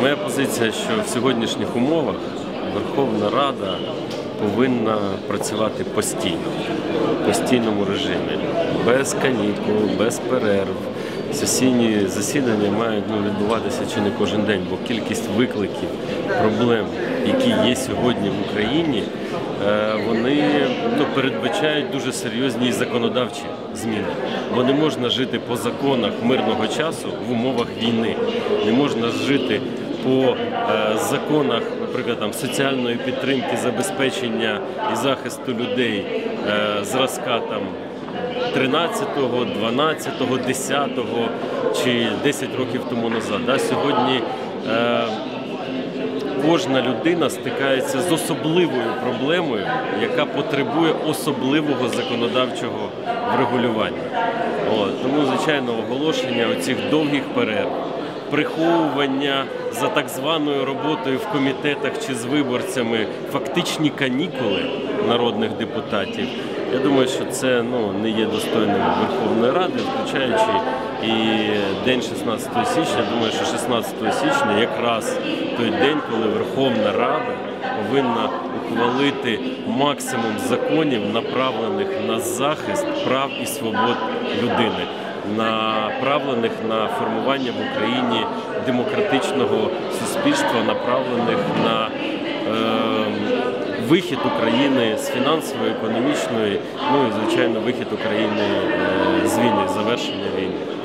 Моя позиція, що в сьогоднішніх умовах Верховна Рада повинна працювати постійно, в постійному режимі, без канікул, без перерв. Сесійні засідання мають ну, відбуватися чи не кожен день, бо кількість викликів, проблем, які є сьогодні в Україні, е, вони ну, передбачають дуже серйозні законодавчі зміни. Бо не можна жити по законах мирного часу в умовах війни. Не можна жити по е, законах, наприклад, там соціальної підтримки, забезпечення і захисту людей е, зразка там 13-го, 12-го, 10-го чи 10 років тому назад. Да? Сьогодні е, кожна людина стикається з особливою проблемою, яка потребує особливого законодавчого врегулювання. От, тому, звичайно, оголошення оцих довгих перерв, приховування за так званою роботою в комітетах чи з виборцями, фактичні канікули народних депутатів. Я думаю, що це ну, не є достойним Верховної Ради, включаючи і день 16 січня. Думаю, що 16 січня якраз той день, коли Верховна Рада повинна ухвалити максимум законів, направлених на захист прав і свобод людини, направлених на формування в Україні демократичного суспільства, направлених на е, вихід України з фінансової, економічної, ну і звичайно вихід України е, з війни, завершення війни.